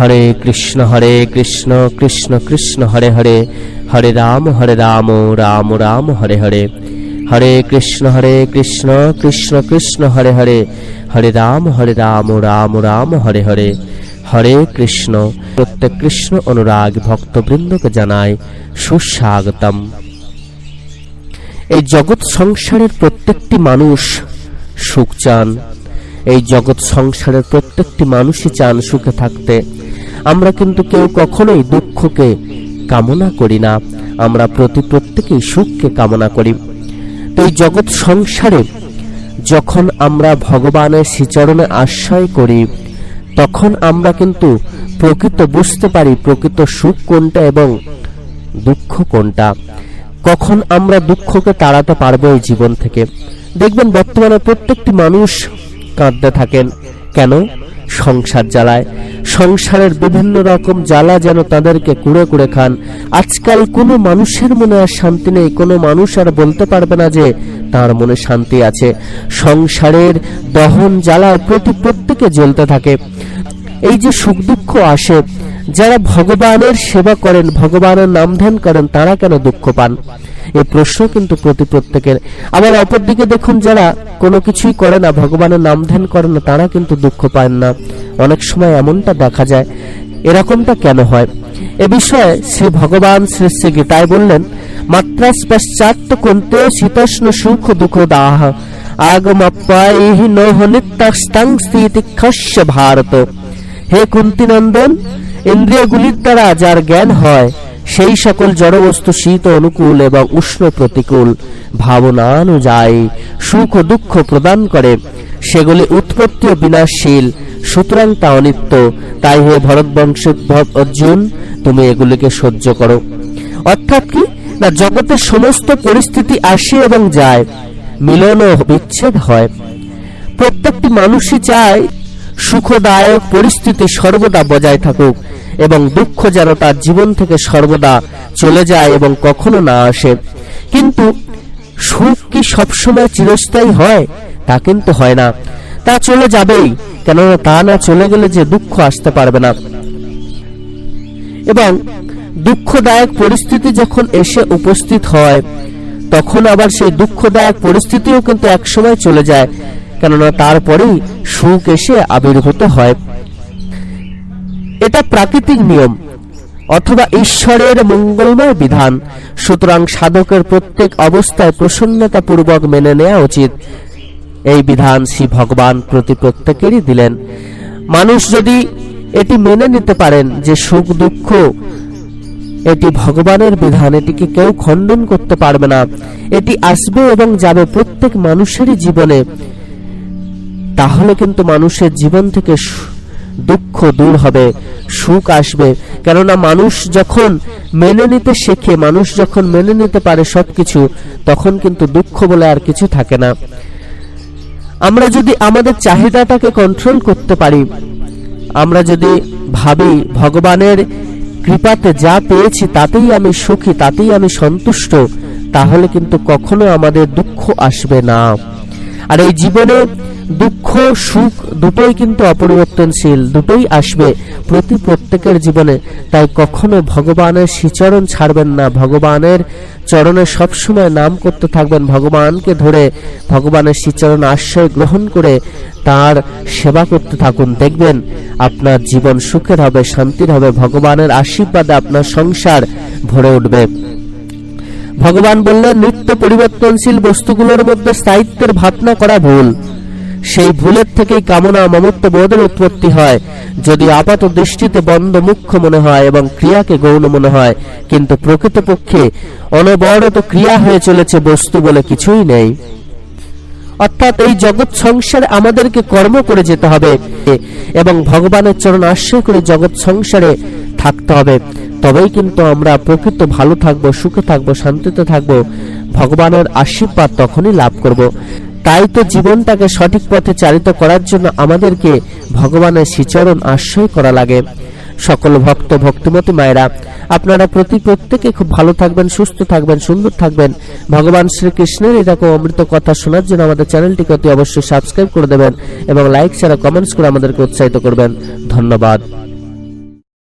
হরে কৃষ্ণ হরে কৃষ্ণ কৃষ্ণ কৃষ্ণ, হরে হরে। হরে রাম হরে রাম রাম রাম, হরে হরে। হরে কৃষ্ণ হরে কৃষ্ণ কৃষ্ণ কৃষ্ণ, হরে হরে। হরে রাম হরে রাম রাম রাম, হরে হরে। হরে কৃষ্ণ, প্রত্যেক কৃষ্ণ অনুরাগ ভক্তবৃন্দকে জানায় সুস্বাগতম। এই জগৎ সংসারের প্রত্যেকটি মানুষ সুখ চান। এই জগৎ সংসারের প্রত্যেকটি মানুষই চান সুখে থাকতে। আমরা কিন্তু কেউ কখনোই দুঃখকে কামনা করি না। আমরা প্রতি প্রত্যেকেই সুখকে কামনা করি। তো এই জগৎ সংসারে যখন আমরা ভগবানের শ্রীচরণে আশ্রয় করি, তখন আমরা কিন্তু প্রকৃত বুঝতে পারি প্রকৃত সুখ কোনটা এবং দুঃখ কোনটা। কখন আমরা দুঃখকে তাড়াতে পারব এই জীবন থেকে? দেখবেন বর্তমানে প্রত্যেকটি মানুষ কাঁদতে থাকেন। কেন? সংসার জ্বালায়। সংসারের বিভিন্ন রকম জ্বালা যেন তাদেরকে কুড়ে কুড়ে খান। আজকাল কোনো মানুষের মনে আর শান্তি নেই, কোনো মানুষ আর বলতে পারবে না যে তার মনে শান্তি আছে। সংসারের দহন জ্বালা প্রতি প্রত্যেকে জ্বলতে থাকে। এই যে সুখ দুঃখ আসে, যারা ভগবানের সেবা করেন, ভগবানের নাম ধ্যান করেন, তারা কেন দুঃখ পান? এই প্রশ্ন কিন্তু প্রতি প্রত্যেকের। আবার অপরদিকে দেখুন, যারা কোনো কিছুই করে না, ভগবানের নাম ধ্যান করে না, তারা কিন্তু দুঃখ পান না। অনেক সময় এমনটা দেখা যায়, এরকমটা কেন হয়? এ বিষয়ে শ্রী ভগবান শ্রী শ্রী গীতায় বললেন, মাত্রাস পশ্চাৎ কুন্তে শীতষ্ণ সুখ দুঃখ দাহ আগমাপ্যায়ি নহ নিত্যাস্তাং স্থিতিক্ষস্য ভারত। হে কুন্তিনন্দন, ইন্দ্রিয়গুলির দ্বারা যার জ্ঞান হয়, সেই সকল জড়বস্তু শীত অনুকূল এবং উষ্ণ প্রতিকূল, ভাবনানুযায়ী সুখ দুঃখ প্রদান করে। সেগুলি উৎপত্তি ও বিনাশশীল সুতরাং তা অনিত্য। তাই হে ভরতবংশোদ্ভব অর্জুন, তুমি এগুলিকে সহ্য করো। অর্থাৎ কি? না, জগতের সমস্ত পরিস্থিতি আসে এবং যায়। মিলন ও বিচ্ছেদ হয়। প্রত্যেকটি মানুষই চায় সুখদায়ক পরিস্থিতি সর্বদা বজায় থাকুক এবং দুঃখ যেন তার জীবন থেকে সর্বদা চলে যায় এবং কখনো না আসে। কিন্তু সুখ কি সবসময় চিরস্থায়ী হয়? তা কিন্তু হয় না। তা চলে যাবেই। কেননা তা না চলে গেলে যে দুঃখ আসতে পারবে না। এবং দুঃখদায়ক পরিস্থিতি যখন এসে উপস্থিত হয়, তখন আবার সেই দুঃখদায়ক পরিস্থিতিও কিন্তু একসময় চলে যায়, কেননা তারপরেই সুখ এসে আবির্ভূত হয়। এটা প্রাকৃতিক নিয়ম, অথবা ঈশ্বরের মঙ্গলময় বিধান। সুতরাং সাধকের প্রত্যেক অবস্থায় প্রসন্নতা পূর্বক মেনে নেওয়া উচিত। এই বিধান শ্রী ভগবান প্রতি প্রত্যেকেরই দিলেন। মানুষ যদি এটি মেনে নিতে পারেন যে সুখ দুঃখ, এটি ভগবানের বিধান, এটিকে কেউ খণ্ডন করতে পারবে না, এটি আসবে এবং যাবে প্রত্যেক মানুষেরই জীবনে, তাহলে কিন্তু মানুষের জীবন থেকে দুঃখ দূর হবে, সুখ আসবে। কেননা মানুষ যখন মেনে নিতে শেখে, মানুষ যখন মেনে নিতে পারে সবকিছু, তখন কিন্তু দুঃখ বলে আর কিছু থাকে না। আমরা যদি আমাদের চাহিদাটাকে কন্ট্রোল করতে পারি, আমরা যদি ভাবি ভগবানের কৃপাতে যা পেয়েছি তাতেই আমি সুখী, তাতেই আমি সন্তুষ্ট, তাহলে কিন্তু কখনো আমাদের দুঃখ আসবে না। আর এই জীবনে দুঃখ, সুখ দুটোই কিন্তু অপরিবর্তনশীল, দুটোই আসবে প্রতি প্রত্যেকের জীবনে। তাই কখনো ভগবানের শ্রীচরণ ছাড়বেন না, ভগবানের চরণে সবসময় নাম করতে থাকবেন, ভগবানকে ধরে ভগবানের শ্রীচরণ আশ্রয় গ্রহণ করে তার সেবা করতে থাকুন। দেখবেন আপনার জীবন সুখের হবে, শান্তির হবে, ভগবানের আশীর্বাদে আপনার সংসার ভরে উঠবে। ভগবান বললেন, নিত্য পরিবর্তনশীল বস্তুগুলোর মধ্যে স্থায়িত্বের ভাবনা করা ভুল। সেই ভুলের থেকেই কামনা মমত্ব বোধের উৎপত্তি হয়। যদি আপাত দৃষ্টিতে বন্ধ মুখ্য মনে হয় এবং ক্রিয়াকে গৌণ মনে হয়, কিন্তু প্রকৃতপক্ষে অনবরত ক্রিয়া হয়ে চলেছে বস্তু বলে কিছুই নেই। অর্থাৎ এই জগৎ সংসারে আমাদেরকে কর্ম করে যেতে হবে এবং ভগবানের চরণ আশ্রয় করে জগৎ সংসারে থাকতে হবে। তবেই কিন্তু আমরা প্রকৃত ভালো থাকব, সুখে থাকব, শান্তিতে থাকব, ভগবানের আশীর্বাদ তখনই লাভ করব। তাই তো জীবনটাকে সঠিক পথে চালিত করার জন্য আমাদেরকে ভগবানের শ্রীচরণ আশ্রয় করা লাগে। সকল ভক্ত, ভক্তিমতী মায়েরা, আপনারা প্রতি প্রত্যেকে খুব ভালো থাকবেন, সুস্থ থাকবেন, সুন্দর থাকবেন। ভগবান শ্রীকৃষ্ণের এরকম অমৃত কথা শোনার জন্য আমাদের চ্যানেলটিকে অতি অবশ্যই সাবস্ক্রাইব করে দেবেন এবং লাইক ছাড়া কমেন্টস করে আমাদেরকে উৎসাহিত করবেন। ধন্যবাদ।